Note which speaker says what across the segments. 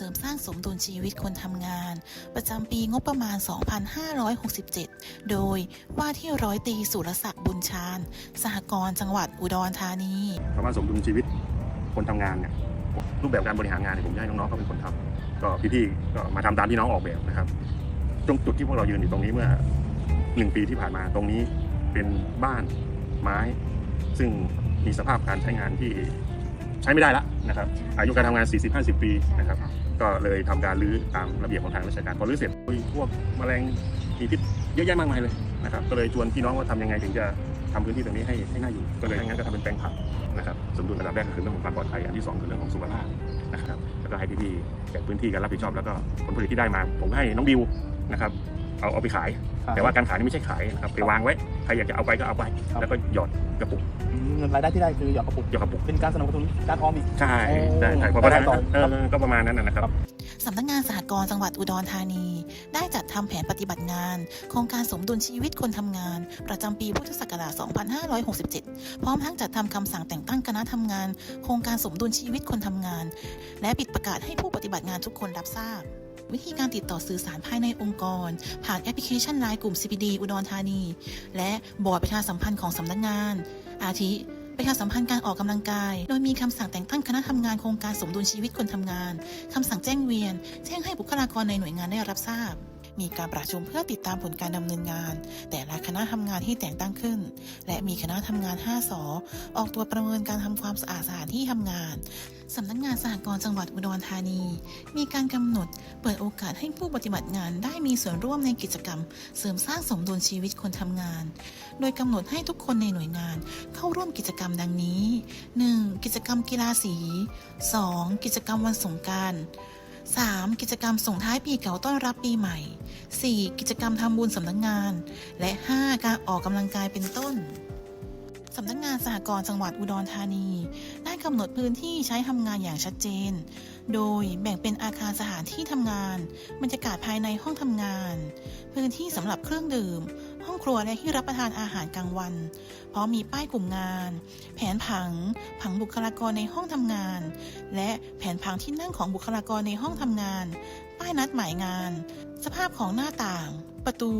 Speaker 1: เสริมสร้างสมดุลชีวิตคนทำงาน ประจำปีงบประมาณ 2567 โดยว่าที่ร้อยตีสุรศักดิ์บุญชาญ สหกรณ์จังหวัดอุดรธานี
Speaker 2: คำว่าสมดุลชีวิตคนทำงานเนี่ยรูปแบบการบริหารงานเนี่ยผมจะให้น้องๆเขาเป็นคนทำก็พี่ๆก็มาทำตามที่น้องออกแบบนะครับ ตรงจุดที่พวกเรายืนอยู่ตรงนี้เมื่อหนึ่งปีที่ผ่านมาตรงนี้เป็นบ้านไม้ ซึ่งมีสภาพการใช้งานที่ใช้ไม่ได้และนะครับ อายุการทำงาน 40-50 ปีนะครับ ก็เลยทำการรื้อตามระเบียบของทางราชการพอรื้อเสร็จพวกแมลงมีพิษเยอะแยะมากมายเลยนะครับก็เลยชวนพี่น้องว่าทำยังไงถึงจะทำพื้นที่ตรงนี้ให้ให้น่าอยู่ก็เลยงั้นก็ทำเป็นแปลงผักนะครับสมดุลระดับแรกก็คือเรื่องของความปลอดภัยอันที่สองคือเรื่องของสุขภาพนะครับแล้วก็ให้พี่ๆแบ่งพื้นที่กันรับผิดชอบแล้วก็ผลผลิตที่ได้มา ผมให้น้องบิวนะครับ เอาเอาไปขายแต่ว่าการขายนี่ไม่ใช่ขายนะครับไปวางไว้ใครอยากจะเอาไปก็เอาไปแล้วก็หยอดกระปุก
Speaker 3: อืมเงินรายได้ที่ได้คือหยอดกระปุก
Speaker 2: หยอดกระปุก
Speaker 3: เป็นการสนับสนุนการออมอีก
Speaker 2: ใช่
Speaker 3: โอ้
Speaker 2: ใช่ใช่เพราะ
Speaker 3: ได้
Speaker 2: ว่า
Speaker 3: ต่อ
Speaker 2: เออก็ประมาณนั้นนะนะครับ
Speaker 1: สำนักงานสหกรณ์จังหวัดอุดรธานี ได้จัดทำแผนปฏิบัติงาน โครงการสมดุลชีวิตคนทำงาน ประจำปีพุทธศักราช 2567 พร้อมทั้งจัดทำคำสั่งแต่งตั้งคณะทำงาน โครงการสมดุลชีวิตคนทำงาน และปิดประกาศให้ผู้ปฏิบัติงานทุกคนรับทราบ วิธีการติดต่อสื่อสารภายในองค์กร ผ่านแอปพลิเคชันไลน์กลุ่ม CPD อุดรธานี และบอร์ดประชาสัมพันธ์ของสำนักงาน อาทิประชาสัมพันธ์การออกกำลังกาย โดยมีคำสั่งแต่งตั้งคณะทำงานโครงการสมดุลชีวิตคนทำงานคำสั่งแจ้งเวียน แจ้งให้บุคลากรในหน่วยงานได้รับทราบ มีการประชุมเพื่อติดตามผลการดำเนินงาน แต่ละคณะทำงานที่แต่งตั้งขึ้น และมีคณะทำงาน 5สอออกตัวประเมินการทำความสะอาดสถานที่ทำงานสำนักงานสหกรณ์จังหวัดอุดรธานี มีการกำหนดเปิดโอกาสให้ผู้ปฏิบัติงานได้มีส่วนร่วมในกิจกรรม เสริมสร้างสมดุลชีวิตคนทำงาน โดยกำหนดให้ทุกคนในหน่วยงานเข้าร่วมกิจกรรมดังนี้ 1. กิจกรรมกีฬาสี 2. กิจกรรมวันสงกราร 3. กิจกรรมส่งท้ายปีเก่าต้อนรับปีใหม่ 4. กิจกรรมทำบุญสำนักงาน และ 5. การออกกำลังกายเป็นต้นสำนักงานสหกรณ์จังหวัดอุดรธานี ได้กำหนดพื้นที่ใช้ทำงานอย่างชัดเจน โดยแบ่งเป็นอาคารสถานที่ทำงาน บรรยากาศภายในห้องทำงาน พื้นที่สำหรับเครื่องดื่ม ห้องครัวและที่รับประทานอาหารกลางวันพร้อมมีป้ายกลุ่มงาน แผนผัง ผังบุคลากรในห้องทำงาน และแผนผังที่นั่งของบุคลากรในห้องทำงาน ป้ายนัดหมายงาน สภาพของหน้าต่าง ประตู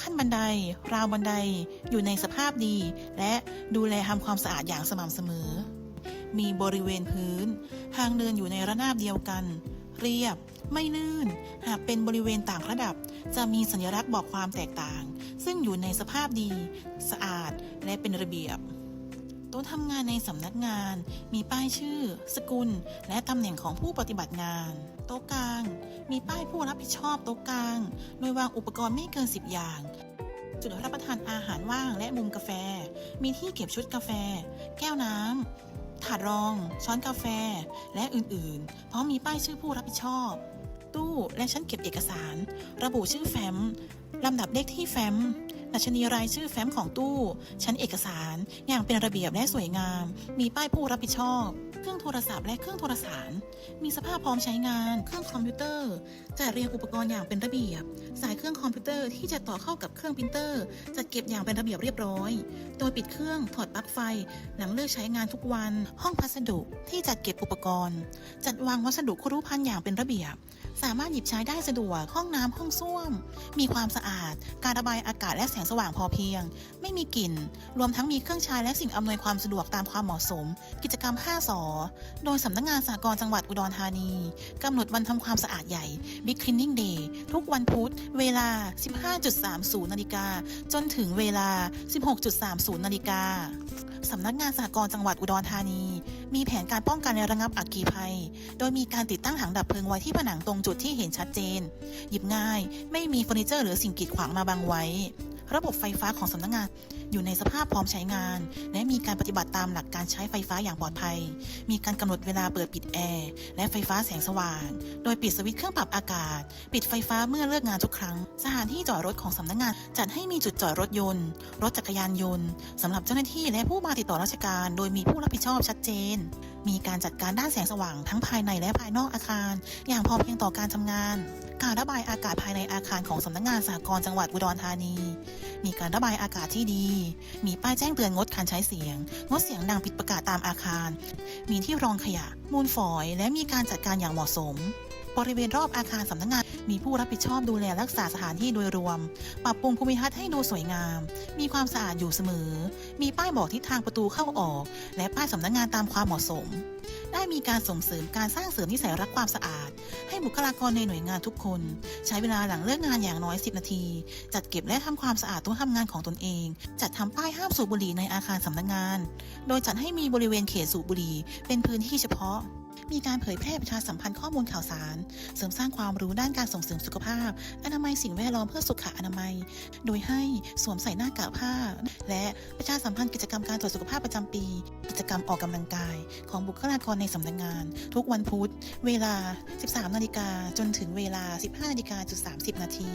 Speaker 1: ขั้นบันได ราวบันได อยู่ในสภาพดี และดูแลทำความสะอาดอย่างสม่ำเสมอ มีบริเวณพื้น ทางเดินอยู่ในระนาบเดียวกัน เรียบไม่ลื่น หากเป็นบริเวณต่างระดับ จะมีสัญลักษณ์บอกความแตกต่าง ซึ่งอยู่ในสภาพดี สะอาดและเป็นระเบียบ โต๊ะทำงานในสำนักงาน มีป้ายชื่อ สกุล และตำแหน่งของผู้ปฏิบัติงาน โต๊ะกลาง มีป้ายผู้รับผิดชอบโต๊ะกลาง โดยวางอุปกรณ์ไม่เกิน 10 อย่าง จุดรับประทานอาหารว่างและมุมกาแฟ มีที่เก็บชุดกาแฟ แก้วน้ำถาดรอง ช้อนกาแฟ และอื่นๆพร้อมมีป้ายชื่อผู้รับผิดชอบ ตู้ และชั้นเก็บเอกสาร ระบุชื่อแฟ้มลำดับเลขที่แฟ้มดัชนีรายชื่อแฟ้มของตู้ ชั้นเอกสาร อย่างเป็นระเบียบและสวยงาม มีป้ายผู้รับผิดชอบ เครื่องโทรศัพท์และเครื่องโทรสาร มีสภาพพร้อมใช้งาน เครื่องคอมพิวเตอร์ จัดเรียงอุปกรณ์อย่างเป็นระเบียบ สายเครื่องคอมพิวเตอร์ที่จะต่อเข้ากับเครื่องพิมพ์เตอร์ จัดเก็บอย่างเป็นระเบียบเรียบร้อย โดยปิดเครื่อง ถอดปลั๊กไฟ หลังเลิกใช้งานทุกวัน ห้องพัสดุที่จัดเก็บอุปกรณ์ จัดวางวัสดุครุภัณฑ์อย่างเป็นระเบียบ สามารถหยิบใช้ได้สะดวก ห้องน้ำห้องส้วม มีความสะอาด การระบายอากาศและแสงสว่างพอเพียง ไม่มีกลิ่น รวมทั้งมีเครื่องใช้และสิ่งอำนวยความสะดวกตามความเหมาะสม กิจกรรม 5สอโดยสำนักงานสหกรณ์จังหวัดอุดรธานีกำหนดวันทำความสะอาดใหญ่ Big Cleaning Day ทุกวันพุธ เวลา 15.30 นาฬิกา จนถึงเวลา 16.30 นาฬิกาสำนักงานสหกรณ์จังหวัดอุดรธานี มีแผนการป้องกันและระงับอักคีภัย โดยมีการติดตั้งถังดับเพลิงไว้ที่ผนังตรงจุดที่เห็นชัดเจน หยิบง่าย ไม่มีเฟอร์นิเจอร์หรือสิ่งกีดขวางมาบังไว้ ระบบไฟฟ้าของสำนักงาน อยู่ในสภาพพร้อมใช้งาน และมีการปฏิบัติตามหลักการใช้ไฟฟ้าอย่างปลอดภัย มีการกำหนดเวลาเปิดปิดแอร์และไฟฟ้าแสงสว่าง โดยปิดสวิตช์เครื่องปรับอากาศ ปิดไฟฟ้าเมื่อเลิกงานทุกครั้ง สถานที่จอดรถของสำนักงาน จัดให้มีจุดจอดรถยนต์ รถจักรยานยนต์สำหรับเจ้าหน้าที่และผู้มาติดต่อราชการ โดยมีผู้รับผิดชอบชัดเจน มีการจัดการด้านแสงสว่างทั้งภายในและภายนอกอาคาร อย่างพอเพียงต่อการทำงาน การระบายอากาศภายในอาคารของสำนักงานสหกรณ์จังหวัดอุดรธานี มีการระบายอากาศที่ดี มีป้ายแจ้งเตือนงดการใช้เสียง งดเสียงดังผิดประกาศตามอาคาร มีที่รองขยะ มูลฝอย และมีการจัดการอย่างเหมาะสม บริเวณรอบอาคารสำนักงาน มีผู้รับผิดชอบดูแลรักษาสถานที่โดยรวม ปรับปรุงภูมิทัศน์ให้ดูสวยงาม มีความสะอาดอยู่เสมอ มีป้ายบอกทิศทางประตูเข้าออก และป้ายสำนักงานตามความเหมาะสม ได้มีการส่งเสริมการสร้างเสริมนิสัยรักความสะอาด ให้บุคลากรในหน่วยงานทุกคน ใช้เวลาหลังเลิกงานอย่างน้อย 10 นาที จัดเก็บและทำความสะอาดตู้ทำงานของตนเอง จัดทำป้ายห้ามสูบบุหรี่ในอาคารสำนักงาน โดยจัดให้มีบริเวณเขตสูบบุหรี่เป็นพื้นที่เฉพาะ มีการเผยแพร่ประชาสัมพันธ์ข้อมูลข่าวสาร เสริมสร้างความรู้ด้านการส่งเสริมสุขภาพ อนามัยสิ่งแวดล้อมเพื่อสุขอนามัย โดยให้สวมใส่หน้ากากผ้า และประชาสัมพันธ์กิจกรรมการตรวจสุขภาพประจำปี กิจกรรมออกกำลังกาย ของบุคลากรในสำนักงาน ทุกวันพุธ เวลา 13 นาฬิกาจนถึงเวลา 15นาฬิกาจุด30 นาที